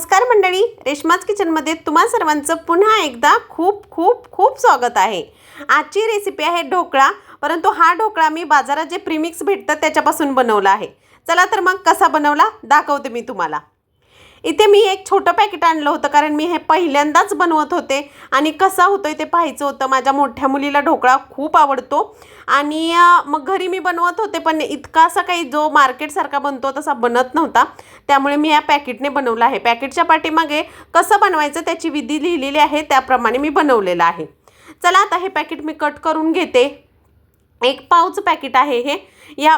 नमस्कार मंडळी रेश्माज किचनमध्ये तुम्हा सर्वांचं पुन्हा एकदा खूप खूप खूप स्वागत आहे. आजची रेसिपी आहे ढोकळा परंतु हा ढोकळा मी बाजारात जे प्रीमिक्स भेटतं त्याच्यापासून बनवला आहे. चला तर मग कसा बनवला दाखवते मी तुम्हाला. इथे मी एक छोटं पॅकेट आणलं होतं कारण मी हे पहिल्यांदाच बनवत होते. आणि कसा आहे ते पाहायचं होतं. माझ्या मोठ्या मुलीला ढोकळा खूप आवडतो. आणि मग घरी मी बनवत होते पण इतका असा काही जो मार्केटसारखा बनतो तसा बनत नव्हता. त्यामुळे मी या पॅकेटने बनवला आहे. पॅकेटच्या पाठीमागे कसं बनवायचं त्याची विधी लिहिलेली आहे त्याप्रमाणे मी बनवलेलं आहे. चला आता हे पॅकेट मी कट करून घेते. एक पावचं पॅकेट आहे हे. या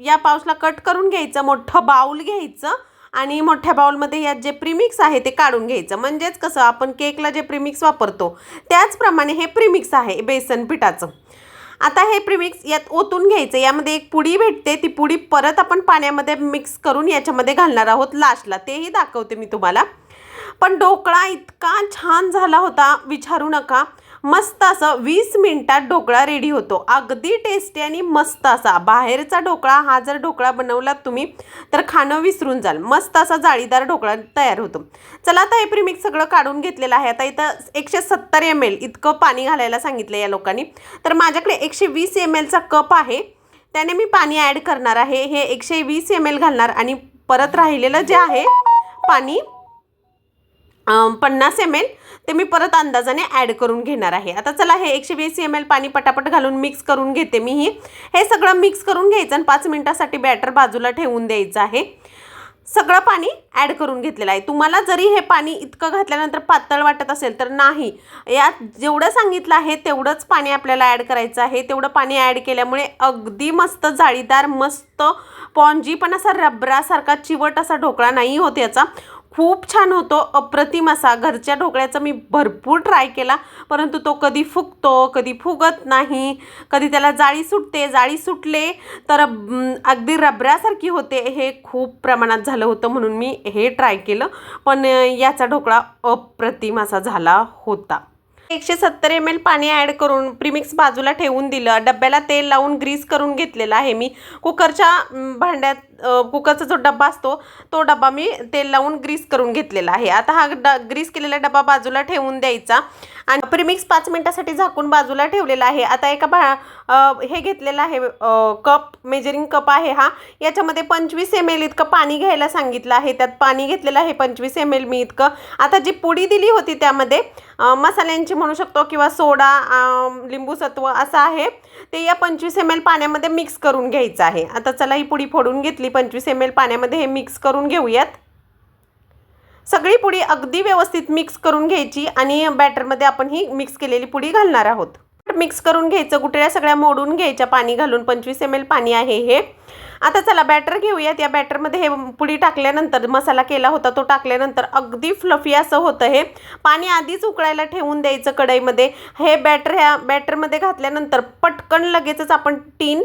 या पाऊचला कट करून घ्यायचं मोठं बाऊल घ्यायचं. आणि मोठ्या बाऊलमध्ये यात जे प्रीमिक्स आहे ते काढून घ्यायचं. म्हणजेच कसं आपण केकला जे प्रीमिक्स वापरतो त्याचप्रमाणे हे प्रीमिक्स आहे बेसन पिठाचं. आता हे प्रीमिक्स यात ओतून घ्यायचं. यामध्ये एक पुडी भेटते. ती पुडी परत आपण पाण्यामध्ये मिक्स करून याच्यामध्ये घालणार आहोत लास्टला तेही दाखवते मी तुम्हाला. पण ढोकळा इतका छान झाला होता विचारू नका. मस्त असं वीस मिनिटात ढोकळा रेडी होतो. अगदी टेस्टी आणि मस्त असा. बाहेरचा ढोकळा हा जर ढोकळा बनवलात तुम्ही तर खाणं विसरून जाल. मस्त असा जाळीदार ढोकळा तयार होतो. चला आता हे प्रिमिक्स सगळं काढून घेतलेलं आहे. आता इथं एकशे सत्तर एम एल इतकं पाणी घालायला सांगितलं या लोकांनी. तर माझ्याकडे एकशे वीस एम एलचा कप आहे. त्याने मी पाणी ॲड करणार आहे. हे एकशे वीस एम एल घालणार आणि परत राहिलेलं जे आहे पाणी पन्नास एम एल ते मी परत अंदाजाने ॲड करून घेणार आहे. आता चला हे एकशे वीस एम एल पाणी पटापट घालून मिक्स करून घेते मी ही हे सगळं मिक्स करून घ्यायचं आणि पाच मिनटासाठी बॅटर बाजूला ठेवून द्यायचं आहे. सगळं पाणी ॲड करून घेतलेलं आहे. तुम्हाला जरी हे पाणी इतकं घातल्यानंतर पातळ वाटत असेल तर नाही. यात जेवढं सांगितलं आहे तेवढंच पाणी आपल्याला ॲड करायचं आहे. तेवढं पाणी ॲड केल्यामुळे अगदी मस्त जाळीदार मस्त पॉन्जी पण असा रबरासारखा चिवट असा ढोकळा नाही होत याचा. खूप छान होतो. अप्रतिम असा. घरच्या ढोकळ्याचा मी भरपूर ट्राय केला. परंतु तो कधी फुगतो कधी फुगत नाही. कधी त्याला जाळी सुटते जाळी सुटले तर अगदी रबऱ्यासारखी होते. हे खूप प्रमाणात झालं होतं म्हणून मी हे ट्राय केलं. पण याचा ढोकळा अप्रतिम असा झाला होता. एकशे सत्तर एम एल पाणी ॲड करून प्रीमिक्स बाजूला ठेवून दिलं. डब्याला तेल लावून ग्रीस करून घेतलेलं आहे मी. कुकरच्या भांड्यात कुकरचा जो डब्बा असतो तो डब्बा मी तेल लावून ग्रीस करून घेतलेला आहे. आता हा ड ग्रीस केलेला डबा बाजूला ठेवून द्यायचा आणि प्रिमिक्स पाच मिनटासाठी झाकून बाजूला ठेवलेला आहे. आता एका भा हे घेतलेलं आहे कप मेजरिंग कप आहे हा. याच्यामध्ये पंचवीस एम एल इतकं पाणी घ्यायला सांगितलं आहे. त्यात पाणी घेतलेलं आहे पंचवीस एम एल मी इतकं. आता जी पुडी दिली होती त्यामध्ये मसाल्यांची म्हणू शकतो किंवा सोडा लिंबूसत्व लिंबू सत्व असं आहे ते या पंचवीस एम एल पाण्यामध्ये मिक्स करून घ्यायचं आहे. आता चला ही पुडी फोडून घेतली. पंचवीस एम एल पाण्यामध्ये हे मिक्स करून घेऊयात. सगळी पुडी अगदी व्यवस्थित मिक्स करून घ्यायची आणि बॅटरमध्ये आपण ही मिक्स केलेली पुडी घालणार आहोत. मिक्स करून घ्यायचं गुटळ्या सगळ्या मोडून घ्यायच्या पाणी घालून पंचवीस एम एल पाणी आहे हे. आता चला बॅटर घेऊयात. या बॅटरमध्ये हे पुडी टाकल्यानंतर मसाला केला होता तो टाकल्यानंतर अगदी फ्लफी असं होतं हे. पाणी आधीच उकळायला ठेवून द्यायचं कढईमध्ये. हे बॅटर ह्या बॅटरमध्ये घातल्यानंतर पटकन लगेचच आपण टीन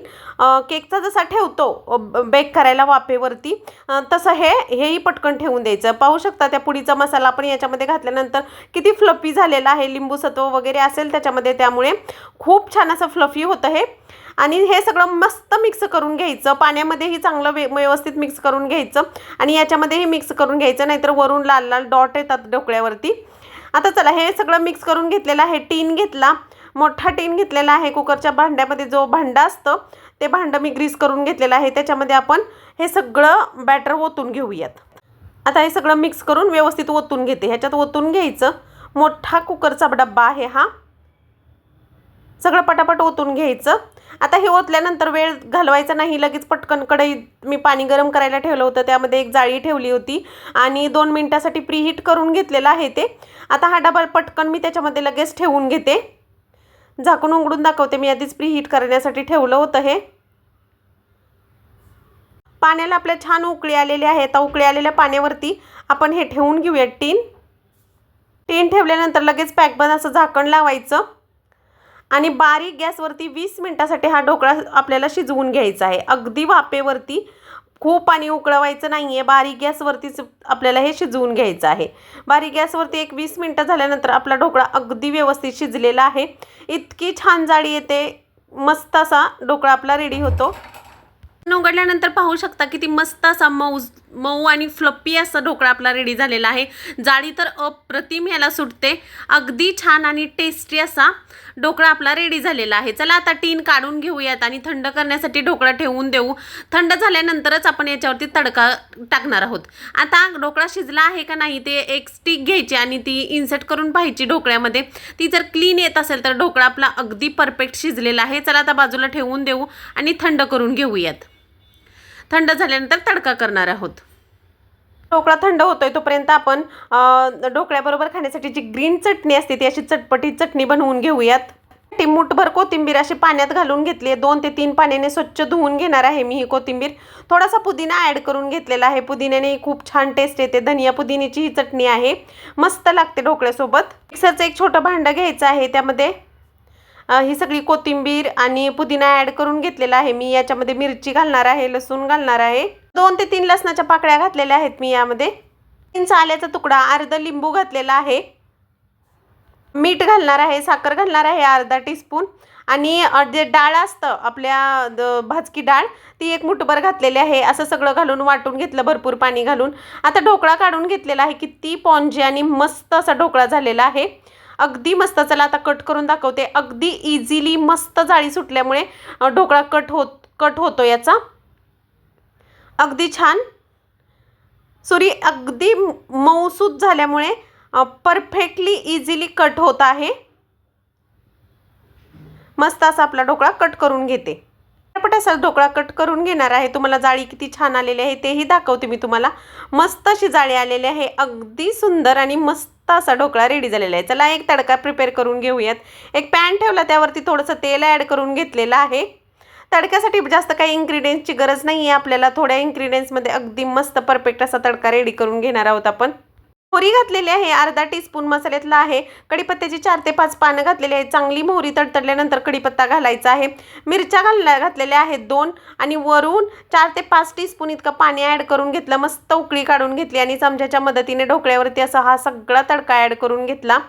केकचा जसा ठेवतो बेक करायला वाफेवरती तसं हे हेही पटकन ठेवून द्यायचं. पाहू शकता त्या पुडीचा मसाला आपण याच्यामध्ये घातल्यानंतर किती फ्लफी झालेला आहे. लिंबू सत्व वगैरे असेल त्याच्यामध्ये त्यामुळे खूप छान असं फ्लफी होतं हे. आणि हे सगळं मस्त मिक्स करून घ्यायचं. पाण्यामध्येही चांगलं व्य व्यवस्थित मिक्स करून घ्यायचं. आणि याच्यामध्येही मिक्स करून घ्यायचं नाहीतर वरून लाल लाल डॉट येतात ढोकळ्यावरती आता चला हे सगळं मिक्स करून घेतलेलं आहे. टीन घेतला. मोठा टीन घेतलेला आहे. कुकरच्या भांड्यामध्ये जो भांडा असतं ते भांडं मी ग्रीस करून घेतलेलं आहे. त्याच्यामध्ये आपण हे सगळं बॅटर ओतून घेऊयात. आता हे सगळं मिक्स करून व्यवस्थित ओतून घेते. ह्याच्यात ओतून घ्यायचं. मोठा कुकरचा डब्बा आहे हा. सगळं पटापट ओतून घ्यायचं. आता हे ओतल्यानंतर वेळ घालवायचा नाही लगेच पटकन कढईत मी पाणी गरम करायला ठेवलं होतं त्यामध्ये एक जाळी ठेवली होती आणि दोन मिनटासाठी प्रीहीट करून घेतलेलं आहे ते. आता हा डबा पटकन मी त्याच्यामध्ये लगेच ठेवून घेते. झाकून उघडून दाखवते मी आधीच प्रीहीट करण्यासाठी ठेवलं होतं हे. पाण्याला आपल्या छान उकळी आलेली आहे आता उकळी आलेल्या पाण्यावरती आपण हे ठेवून घेऊया टीन. टीन ठेवल्यानंतर लगेच पॅकबंद असं झाकण लावायचं. आणि बारीक गॅसवरती वीस मिनटासाठी हा ढोकळा आपल्याला शिजवून घ्यायचा आहे. अगदी वाफेवरती खूप पाणी उकळवायचं नाही आहे बारीक गॅसवरतीच आपल्याला हे शिजवून घ्यायचं आहे. बारीक गॅसवरती एक वीस मिनटं झाल्यानंतर आपला ढोकळा अगदी व्यवस्थित शिजलेला आहे. इतकी छान जाळी येते. मस्त असा ढोकळा आपला रेडी होतो. उघडल्यानंतर पाहू शकता किती मस्त असा मऊ मऊ आणि फ्लप्पी असा ढोकळा आपला रेडी झालेला आहे. जाळी तर अप्रतिम ह्याला सुटते. अगदी छान आणि टेस्टी असा ढोकळा आपला रेडी झालेला आहे. चला आता टीन काढून घेऊयात आणि थंड करण्यासाठी ढोकळा ठेवून देऊ. थंड झाल्यानंतरच आपण याच्यावरती तडका टाकणार आहोत. आता ढोकळा शिजला आहे का नाही ते एक स्टिक घ्यायची आणि ती इन्सर्ट करून पाहायची ढोकळ्यामध्ये. ती जर क्लीन येत असेल तर ढोकळा आपला अगदी परफेक्ट शिजलेला आहे. चला आता बाजूला ठेवून देऊ आणि थंड करून घेऊयात. थंड झाल्यानंतर तडका करणार आहोत. ढोकळा थंड होतोय तोपर्यंत आपण ढोकळ्याबरोबर खाण्यासाठी जी ग्रीन चटणी असते ती अशी चटपटी चटणी बनवून घेऊयात. ती मुठभर कोथिंबीर अशी पाण्यात घालून घेतली आहे. दोन ते तीन पाण्याने स्वच्छ धुवून घेणार आहे मी ही कोथिंबीर. थोडासा पुदिना ॲड करून घेतलेला आहे. पुदिन्याने खूप छान टेस्ट येते. धनिया पुदिन्याची ही चटणी आहे. मस्त लागते ढोकळ्यासोबत. मिक्सरचं एक छोटं भांडं घ्यायचं आहे. त्यामध्ये ही सगळी कोथिंबीर आणि पुदिना ॲड करून घेतलेला आहे. मी याच्यामध्ये मिरची घालणार आहे लसूण घालणार आहे. दोन ते तीन लसणाच्या पाकळ्या घातलेल्या आहेत मी यामध्ये. तीन आल्याचा तुकडा अर्धा लिंबू घातलेला आहे. मीठ घालणार आहे साखर घालणार आहे अर्धा टीस्पून. आणि जे डाळ असतं आपल्या द- भाजकी डाळ ती एक मुठभर घातलेली आहे. असं सगळं घालून वाटून घेतलं भरपूर पाणी घालून. आता ढोकळा काढून घेतलेला आहे किती पॉन्जी आणि मस्त असा ढोकळा झालेला आहे. अगदी मस्त. चला आता कट करून दाखवते. अगदी इझिली मस्त जाळी सुटल्यामुळे ढोकळा कट होत कट होतो याचा. अगदी छान. सुरी अगदी मऊसूत झाल्यामुळे परफेक्टली इझिली कट होत आहे. मस्त असा आपला ढोकळा कट करून घेते. पटापट असा ढोकळा कट करून घेणार आहे. तुम्हाला जाळी किती छान आलेली आहे तेही दाखवते मी तुम्हाला. मस्त अशी जाळी आलेली आहे. अगदी सुंदर आणि मस्त असा ढोकळा रेडी झालेला आहे. चला एक तडका प्रिपेअर करून घेऊयात. एक पॅन ठेवला त्यावरती थोडंसं तेल ॲड करून घेतलेलं आहे. तडक्यासाठी जास्त काही इन्ग्रेडियंट्सची गरज नाही आहे आपल्याला थोड्या इन्ग्रेडियंट्समध्ये अगदी मस्त परफेक्ट असा तडका रेडी करून घेणार आहोत आपण. मोहरी घातलेली आहे अर्धा टीस्पून मसाल्यातला आहे. कढीपत्त्याची चार ते पाच पानं घातलेली आहेत. चांगली मोहरी तडतडल्यानंतर कढीपत्ता घालायचा आहे. मिरच्या घालल्या घातलेल्या आहेत दोन आणि वरून चार ते पाच टीस्पून इतकं पाणी ॲड करून घेतलं. मस्त उकळी काढून घेतली आणि चमच्याच्या मदतीने ढोकळ्यावरती असा हा सगळा तडका ॲड करून घेतला.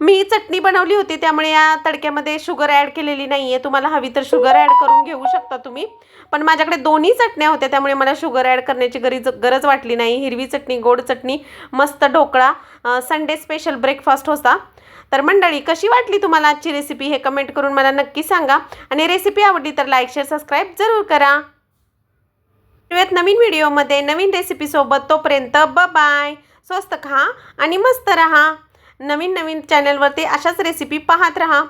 मी चटणी बनवली होती त्यामुळे या तडक्यामध्ये शुगर ॲड केलेली नाही आहे तुम्हाला हवी तर शुगर ॲड करून घेऊ शकता तुम्ही. पण माझ्याकडे दोन्ही चटण्या होत्या त्यामुळे मला शुगर ॲड करण्याची गरज गरज वाटली नाही. हिरवी चटणी गोड चटणी मस्त ढोकळा. संडे स्पेशल ब्रेकफास्ट होता. तर मंडळी कशी वाटली तुम्हाला आजची रेसिपी हे कमेंट करून मला नक्की सांगा. आणि रेसिपी आवडली तर लाईक शेअर सबस्क्राईब जरूर करा. भेटूयात नवीन व्हिडिओमध्ये नवीन रेसिपीसोबत तोपर्यंत ब बाय स्वस्त खा आणि मस्त रहा. नवीन नवीन चॅनलवरती अशाच रेसिपी पाहत राहा.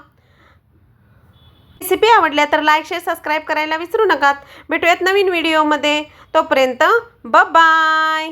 रेसिपी आवडल्या तर लाईक शेअर सबस्क्राईब करायला विसरू नका. भेटूयात नवीन व्हिडिओमध्ये तोपर्यंत ब बाय